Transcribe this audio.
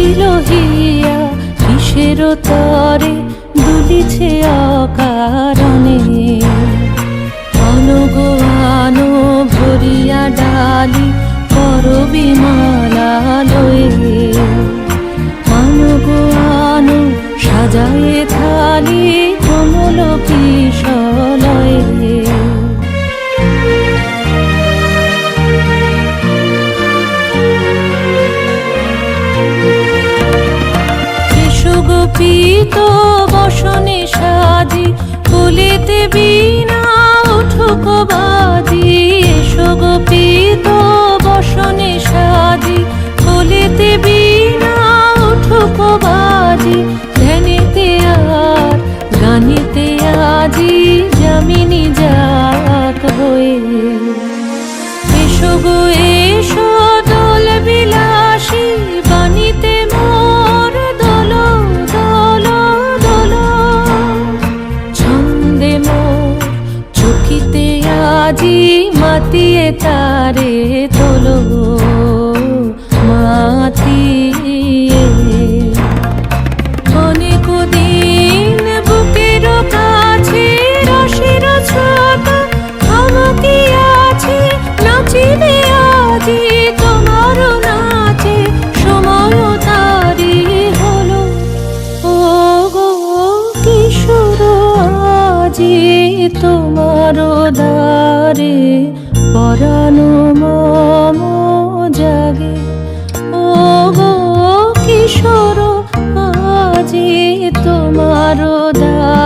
নিখিল হিয়া কিসের তরে দুলিছে অকারণে। অনুগো ভরিয়া ডালি করবি মালা লয়ে অনুগো সাজায়ে থালি সুগোপিত বসনে সাজি, ফুলিতে বিনা উঠুক বাজি। সুগোপিত বসনে সাজি, ফুলিতে বিনা উঠুক বাজি। ধ্যানেতে আর, গানিতে আজি জামিনী মাতিয়ে তারে তোলো মাতিয়ে। অনেক বুকের তোমার নাচে হলো। তোমার দ্বারে পরানো মম জাগে। ও গো কিশোর আজি তোমার দ্বারে